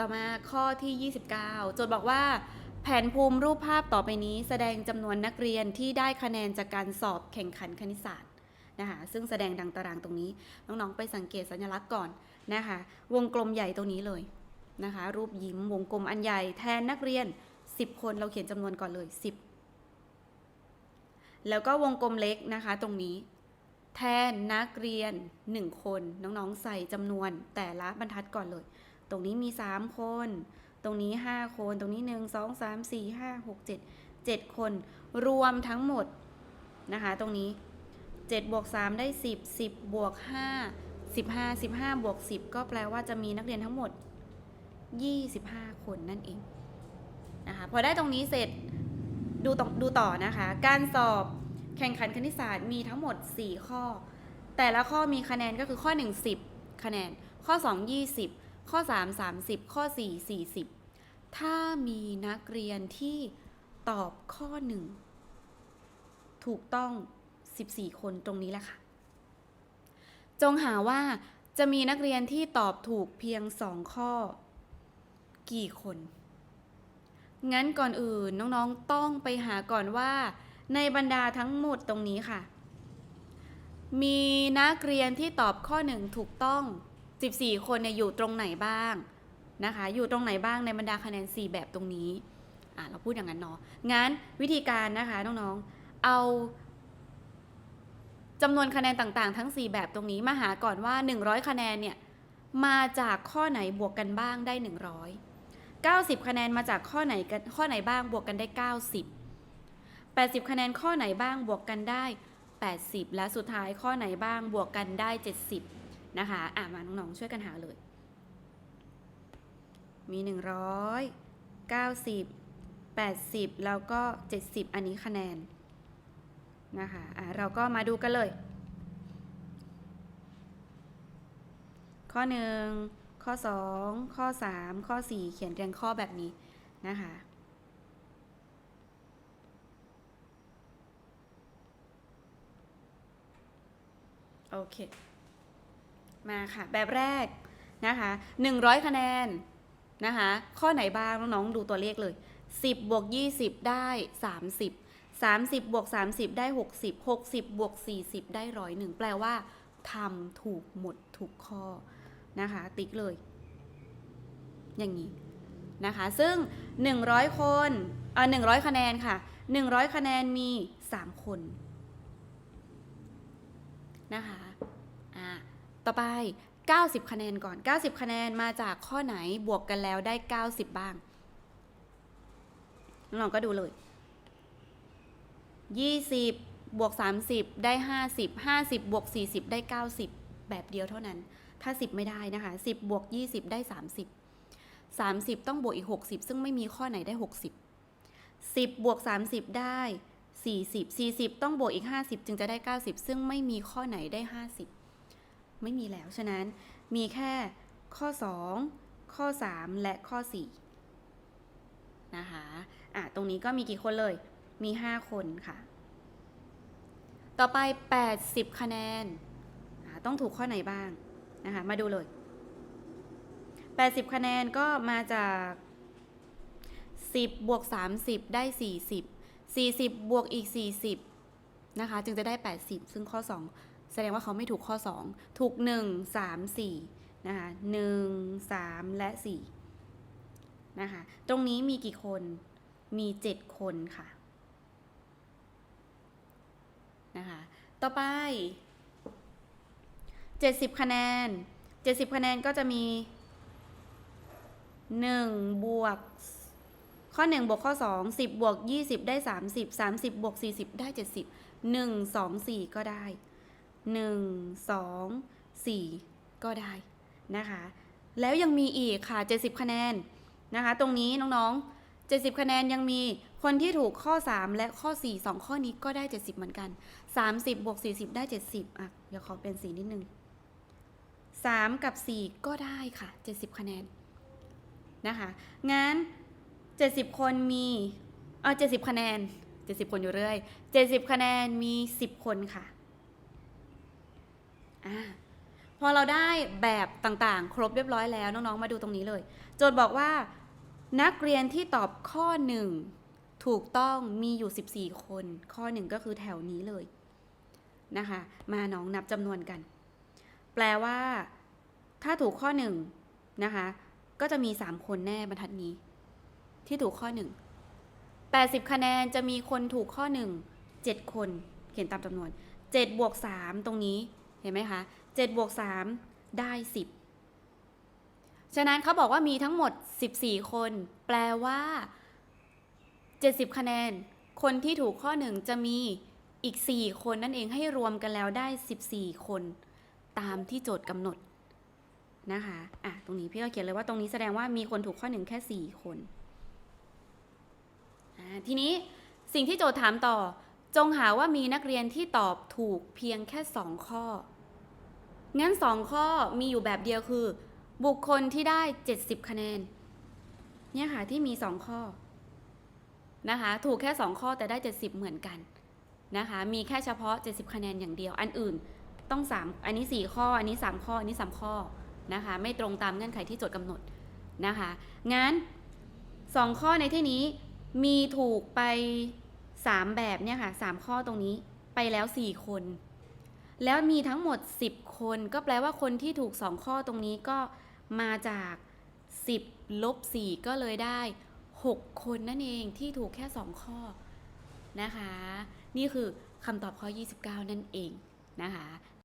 ต่อมาข้อที่ 29 โจทย์บอกว่า แผนภูมิรูปภาพต่อไปนี้ แสดงจำนวนนักเรียนที่ได้คะแนนจากการสอบแข่งขันคณิตศาสตร์นะคะซึ่งแสดงดังตารางตรงนี้น้องๆไปสังเกตสัญลักษณ์ก่อนนะคะวงกลมใหญ่ตรงนี้เลยนะคะรูปยิ้มวงกลมอันใหญ่แทนนักเรียน 10 คนเราเขียนจำนวนก่อนเลย 10 แล้วก็วงกลมเล็กนะคะตรงนี้แทนนักเรียน 1 คนน้องๆใส่จำนวนแต่ละบรรทัดก่อนเลย ตรงนี้มี 3 คน ตรงนี้ 5 คน ตรงนี้ 1 2 3 4 5 6 7 7 คน รวมทั้งหมดนะคะ ตรงนี้7บวก3ได้ 10 10บวก5 15 15บวก10 ก็แปลว่าจะมีนักเรียนทั้งหมด 25 คนนั่นเองนะคะ พอได้ตรงนี้เสร็จดูต่อดูต่อนะคะ การสอบแข่งขันคณิตศาสตร์มีทั้งหมด 4 ข้อ แต่ละข้อมีคะแนนก็คือข้อ 1 10 คะแนน ข้อ 2 20 ข้อ 3 30 ข้อ 4 40 ถ้ามีนักเรียนที่ตอบข้อ 1 ถูกต้อง 14 คนตรงนี้แหละค่ะ จงหาว่าจะมีนักเรียนที่ตอบถูกเพียง 2 ข้อ กี่คน งั้นก่อนอื่นน้องๆต้องไปหาก่อนว่าในบรรดาทั้งหมดตรงนี้ค่ะ มีนักเรียนที่ตอบข้อหนึ่งถูกต้อง 14 คนเนี่ยอยู่ตรงไหนบ้างนะคะ อยู่ตรงไหนบ้างในบรรดาคะแนน 4 แบบตรงนี้อะเราพูดอย่างนั้นเนาะงั้นวิธีการนะคะน้องๆเอาจำนวนคะแนนต่างๆ ทั้ง 4 แบบตรงนี้มาหาก่อนว่า 100 คะแนนเนี่ยมาจากข้อไหนบวกกันบ้างได้ 100 90 คะแนนมาจากข้อไหนกันข้อไหนบ้างบวกกันได้ 90 80 คะแนนข้อไหนบ้างบวกกันได้ 80 และสุดท้ายข้อไหนบ้างบวกกันได้ 70 นะคะอะมาน้องๆช่วยกันหาเลย มี100 90 80 แล้วก็ 70 อันนี้คะแนนนะคะอะเราก็มาดูกันเลย ข้อ 1 ข้อ 2 ข้อ 3 ข้อ 4 เขียนเรียงข้อแบบนี้นะคะโอเค มาค่ะ แบบแรกนะคะ100 คะแนนนะคะ ข้อไหนบ้างน้องๆดูตัวเลขเลย 10บวก20 ได้ 30 30บวก30 ได้ 60 60บวก40 ได้ร้อยหนึ่งแปลว่าทำถูกหมดทุกข้อนะคะ ติ๊กเลย อย่างนี้นะคะ ซึ่ง 100 คนเอ่า100 คะแนนค่ะ 100 คะแนนมี 3 คนนะคะอ่า ต่อไป 90 คะแนนก่อน 90 คะแนนมาจากข้อไหนบวกกันแล้วได้ 90 บ้างน้องก็ดูเลย 20 บวก 30 ได้ 50 50 บวก 40 ได้ 90 แบบเดียวเท่านั้น ถ้า 10 ไม่ได้นะคะ 10 บวก 20 ได้ 30 30 ต้องบวกอีก 60 ซึ่งไม่มีข้อไหนได้ 60 10 บวก 30 ได้ 40 40 ต้องบวกอีก 50 จึงจะได้ 90 ซึ่งไม่มีข้อไหนได้ 50 ไม่มีแล้ว ฉะนั้นมีแค่ข้อ 2 ข้อ 3 และข้อ 4 นะคะอะตรงนี้ก็มีกี่คนเลย มี 5 คนค่ะ ต่อไป 80 คะแนน ต้องถูกข้อไหนบ้างนะคะ มาดูเลย 80 คะแนนก็มาจาก 10 บวก 30 ได้ 40 40 บวกอีก 40 นะคะ จึงจะได้ 80 ซึ่งข้อ 2 แสดงว่าเขาไม่ถูกข้อ 2 ถูก 1 3 4นะคะ1 3 และ4นะคะตรงนี้มีกี่คนมี 7 คนค่ะนะคะต่อไป 70 คะแนน 70 คะแนนก็จะมี 1 บวก ข้อ 1 บวกข้อ 2 10 บวก 20 ได้ 30 30 บวก 40 ได้ 70 1 2 4 ก็ได้ 1 2 4 ก็ได้นะคะ แล้วยังมีอีกค่ะ 70 คะแนนนะคะ ตรงนี้น้องๆ 70 คะแนนยังมีคนที่ถูกข้อ 3 และข้อ 4 2 ข้อนี้ก็ได้ 70 เหมือนกัน 30บวก40 ได้ 70 อะ เดี๋ยวขอเป็นสีนิดนึง 3 กับ 4 ก็ได้ค่ะ 70 คะแนนนะคะงั้น 70 คนมีเออ70 คะแนน 70 คนอยู่เรื่อย 70 คะแนนมี 10 คนค่ะ อ่าพอเราได้แบบต่างๆ ครบเรียบร้อยแล้วน้องๆ มาดูตรงนี้เลย โจทย์บอกว่านักเรียนที่ตอบข้อ 1 ถูกต้องมีอยู่ 14 คน ข้อ 1 ก็คือแถวนี้เลยนะคะ มาน้องนับจำนวนกัน แปลว่า ถ้าถูกข้อ 1 นะคะ ก็จะมี 3 คนแน่บรรทัดนี้ ที่ถูกข้อ 1 80 คะแนนจะมีคนถูกข้อ 1 7 คน เขียนตามจำนวน 7 บวก 3 ตรงนี้ เห็นไหมคะ7บวก3ได้ 10 ฉะนั้นเขาบอกว่ามีทั้งหมด 14 คน แปลว่า 70 คะแนน คนที่ถูกข้อ 1 จะมีอีก 4 คนนั่นเองให้รวมกันแล้วได้ 14 คน ตามที่โจทย์กำหนดนะคะ อะ ตรงนี้พี่ก็เขียนเลยว่าตรงนี้แสดงว่ามีคนถูกข้อ 1 แค่ 4 คนอ่าทีนี้สิ่งที่โจทย์ถามต่อ จงหาว่ามีนักเรียนที่ตอบถูกเพียงแค่ 2 ข้อ งั้น 2 ข้อมีอยู่แบบเดียวคือ บุคคลที่ได้ 70 คะแนน เนี่ยค่ะที่มี 2 ข้อนะคะถูกแค่ 2 ข้อแต่ได้ 70 เหมือนกันนะคะมีแค่เฉพาะ 70 คะแนนอย่างเดียว อันอื่นต้อง 3 อันนี้ 4 ข้อ อันนี้ 3 ข้อ อันนี้ 3 ข้อนะคะไม่ตรงตามเงื่อนไขที่โจทย์กำหนดนะคะงั้น 2 ข้อในที่นี้มีถูกไป สามแบบเนี่ยค่ะสามข้อตรงนี้ไปแล้วสี่คน แล้วมีทั้งหมดสิบคน ก็แปลว่าคนที่ถูกสองข้อตรงนี้ก็มาจากสิบลบสี่ก็เลยได้หกคนนั่นเองที่ถูกแค่สองข้อนะคะ นี่คือคำตอบข้อ 29 นั่นเองนะคะ